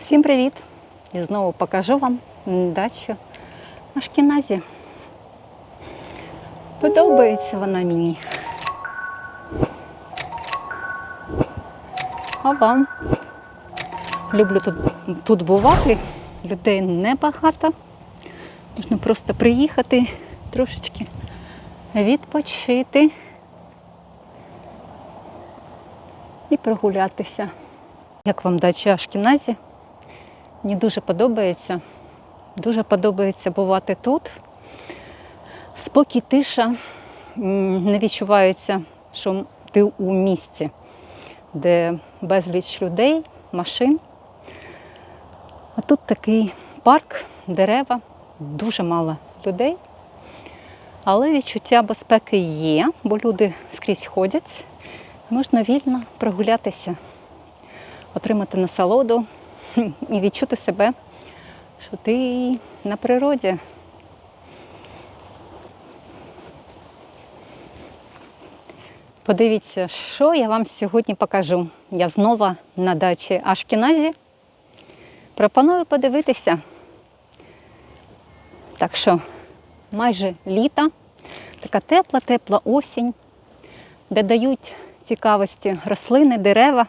Всім привіт! І знову покажу вам дачу на шкіназі. Подобається вона мені. А вам? Люблю тут, тут бувати. Людей небагато. Можна просто приїхати трошечки відпочити і прогулятися. Як вам дача Ашкіназі? Мені дуже подобається. Дуже подобається бувати тут. Спокій, тиша. Не відчувається, що ти у місті, де безліч людей, машин. А тут такий парк, дерева, дуже мало людей. Але відчуття безпеки є, бо люди скрізь ходять. Можна вільно прогулятися, отримати насолоду і відчути себе, що ти на природі. Подивіться, що я вам сьогодні покажу. Я знову на дачі Ашкіназі. Пропоную подивитися. Так що майже літо, така тепла, тепла осінь, де дають цікавості рослини, дерева.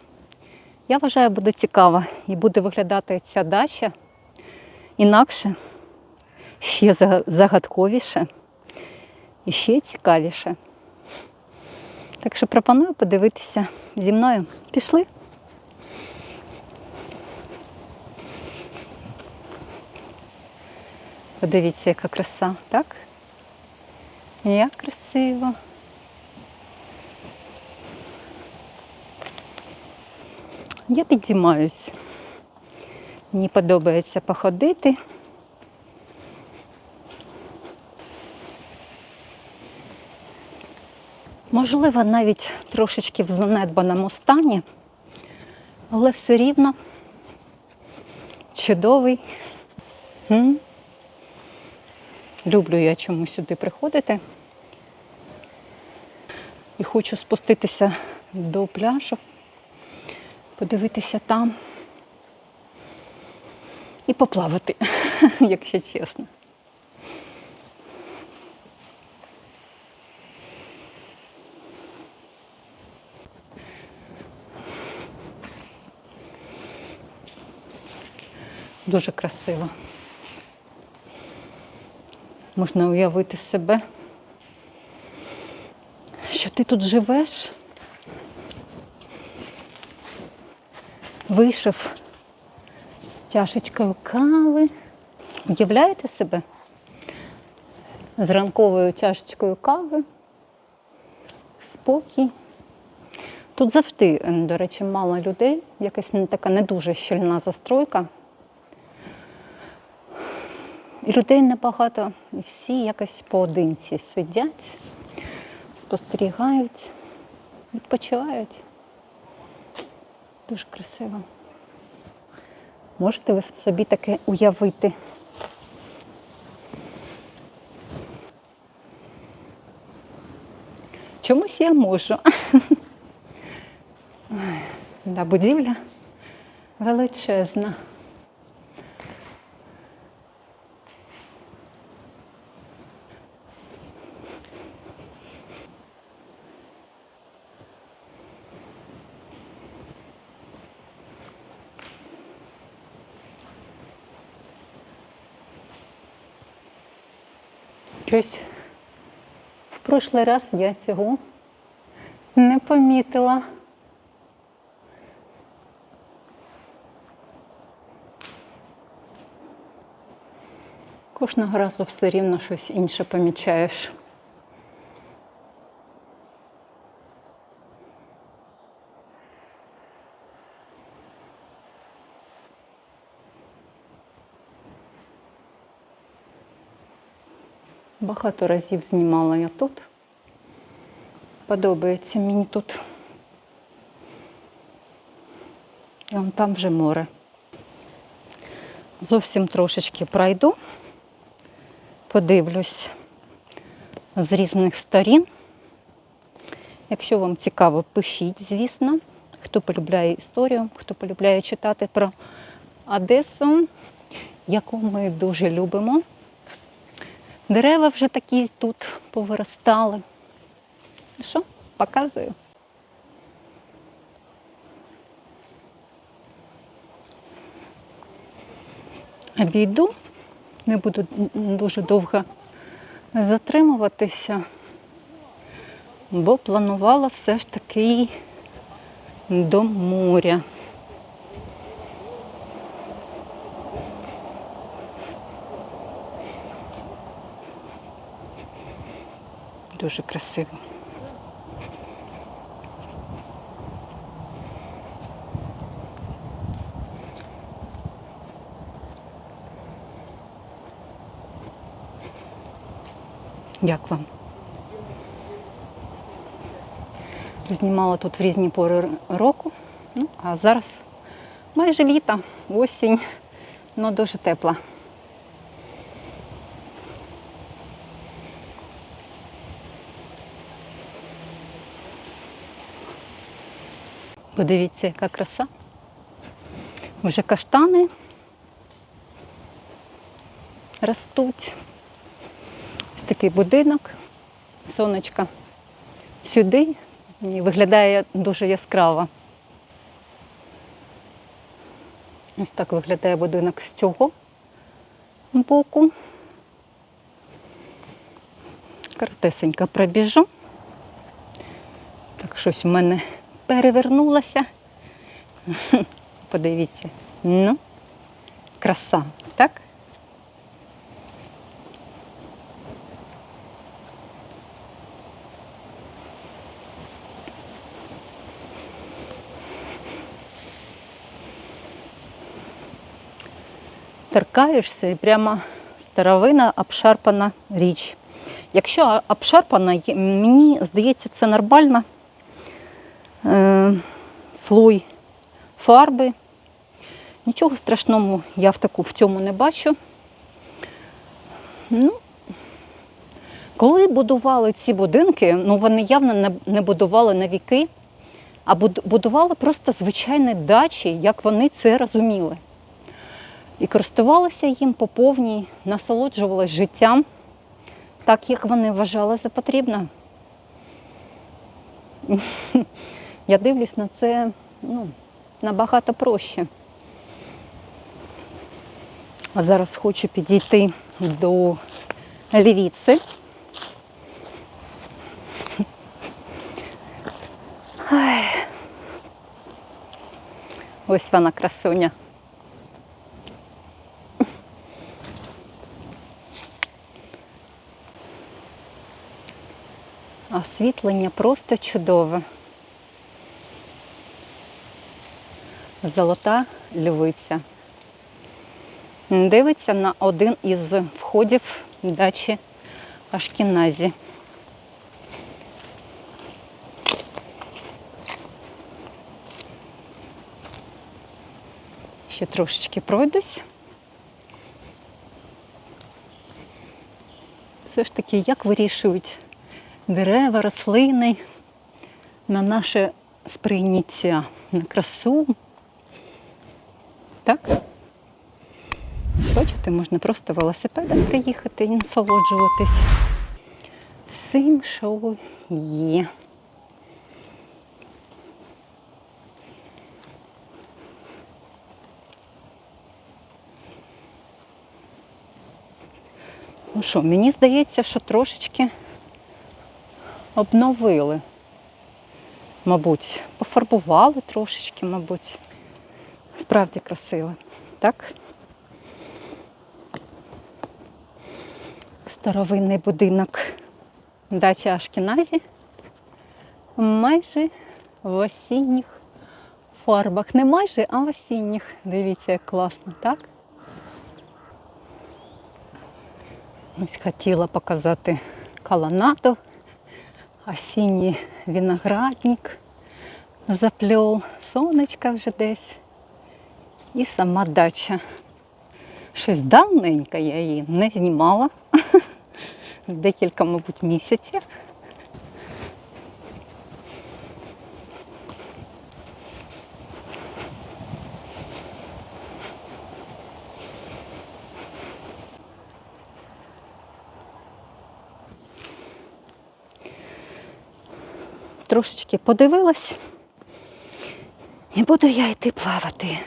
Я вважаю, буде цікаво і буде виглядати ця дача інакше, ще загадковіше і ще цікавіше. Так що пропоную подивитися зі мною. Пішли. Подивіться, яка краса, так? Як красиво. Я підіймаюсь. Мені подобається походити. Можливо, навіть трошечки в занедбаному стані, але все рівно чудовий. М? Люблю я чому сюди приходити. І хочу спуститися до пляжу, подивитися там і поплавати, якщо чесно. Дуже красиво. Можна уявити себе, що ти тут живеш, вийшов з чашечкою кави. Уявляєте себе? З ранковою чашечкою кави, спокій. Тут завжди, е, до речі, мало людей, якась така не дуже щільна застройка. Людей небагато, і всі якось поодинці сидять, спостерігають, відпочивають. Дуже красиво. Можете ви собі таке уявити? Чомусь я можу. Да, будівля величезна. Щось в прошлий раз я цього не помітила. Кожного разу все рівно щось інше помічаєш. Багато разів знімала я тут. Подобається мені тут. Вон там вже море. Зовсім трошечки пройду, подивлюсь з різних сторін. Якщо вам цікаво, пишіть, звісно. Хто полюбляє історію, хто полюбляє читати про Одесу, яку ми дуже любимо. Дерева вже такі тут повиростали. Що? Показую. Обійду, не буду дуже довго затримуватися, бо планувала все ж таки до моря. Дуже красиво. Як вам? Знімала тут в різні пори року, ну, а зараз майже літо, осінь, але дуже тепла. Подивіться, яка краса. Вже каштани ростуть. Ось такий будинок, сонечка сюди і виглядає дуже яскраво. Ось так виглядає будинок з цього боку. Коротесенько пробіжу. Так, щось у мене перевернулося. Подивіться. Ну, краса, так? торкаєшся і прямо старовина обшарпана річ. Якщо обшарпана, мені здається, це нормально. Е, слой фарби. Нічого страшного я в таку в цьому не бачу. Ну, коли будували ці будинки, ну вони явно не, не будували на віки, а будували просто звичайні дачі, як вони це розуміли. І користувалися їм по повній, насолоджувалися життям, так як вони вважали за потрібне. Я дивлюсь на це ну, набагато проще. А зараз хочу підійти до лівіці. Ось вона красуня. Освітлення просто чудове. Золота львиця. Дивиться на один із входів дачі Ашкіназі. Ще трошечки пройдусь. Все ж таки, як вирішують дерева, рослини на наше сприйняття, на красу. Так? Бачите, можна просто велосипедом приїхати і насолоджуватись всім, що є. Ну що, мені здається, що трошечки обновили. Мабуть, пофарбували трошечки, мабуть. Справді красиво, так? Старовинний будинок дача Ашкіназі. Майже в осінніх фарбах. Не майже, а в осінніх. Дивіться, як класно, так? Ось хотіла показати колонаду, осінній виноградник запльол, сонечка вже десь і сама дача. Щось давненько я її не знімала. Декілька, мабуть, місяців. Трошечки подивилась і буду я йти плавати.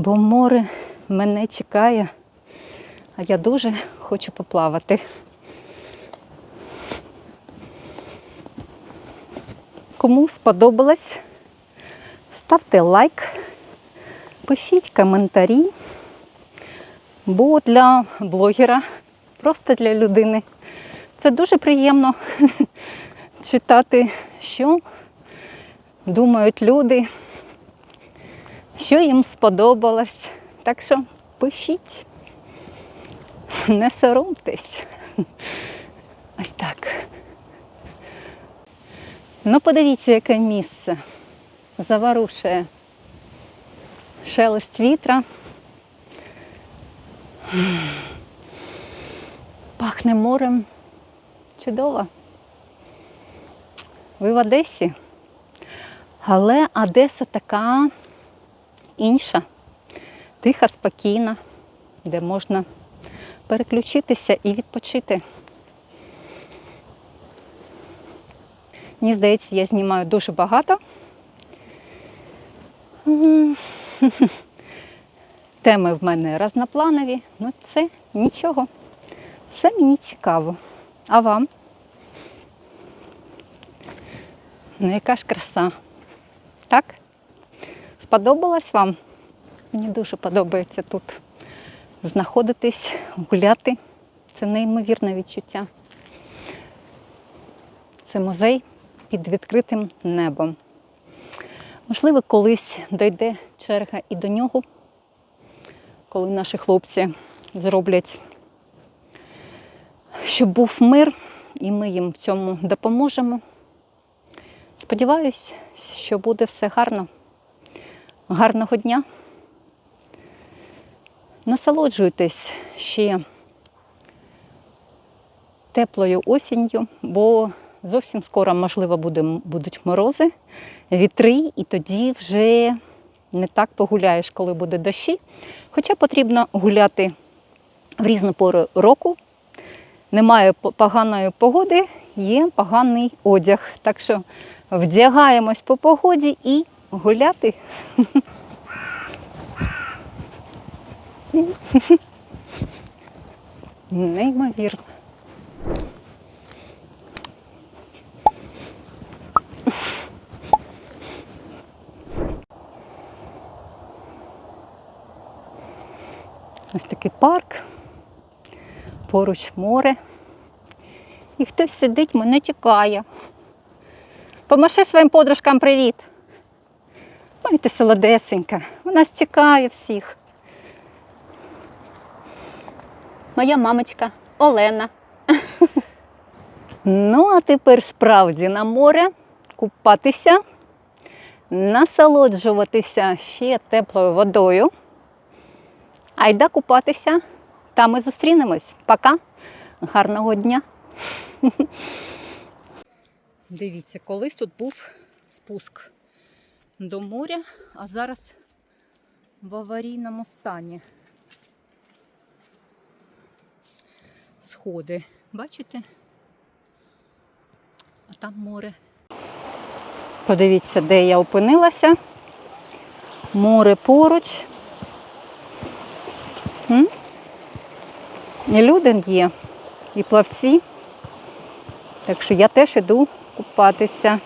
Бо море мене чекає, а я дуже хочу поплавати. Кому сподобалось, ставте лайк, пишіть коментарі, бо для блогера, просто для людини, це дуже приємно читати, що думають люди, що їм сподобалось. Так що пишіть, не соромтесь. Ось так. Ну, подивіться, яке місце заворушує шелест вітра. Пахне морем. Чудово. Ви в Одесі. Але Одеса така інша, тиха, спокійна, де можна переключитися і відпочити. Мені здається, я знімаю дуже багато. Теми в мене разнопланові, ну це нічого. Все мені цікаво. А вам? Ну, яка ж краса. Так? Сподобалось вам? Мені дуже подобається тут знаходитись, гуляти. Це неймовірне відчуття. Це музей під відкритим небом. Можливо, колись дойде черга і до нього, коли наші хлопці зроблять, щоб був мир, і ми їм в цьому допоможемо. Сподіваюсь, що буде все гарно. Гарного дня. Насолоджуйтесь ще теплою осінню, бо зовсім скоро, можливо, будуть морози, вітри, і тоді вже не так погуляєш, коли буде дощі. Хоча потрібно гуляти в різну пору року. Немає поганої погоди, є поганий одяг. Так що вдягаємось по погоді і гуляти. Неймовірно. Ось такий парк, поруч море. І хтось сидить, мене чекає. Помаши своїм подружкам привіт. Ой, ти солодесенька, вона ж чекає всіх. Моя мамочка Олена. Ну, а тепер справді на море купатися, насолоджуватися ще теплою водою. Айда купатися. Там ми зустрінемось. Пока. Гарного дня. Дивіться, колись тут був спуск до моря, а зараз в аварійному стані. Сходи. Бачите? А там море. Подивіться, де я опинилася. Море поруч. І люди є, і плавці. Так що я теж іду купатися.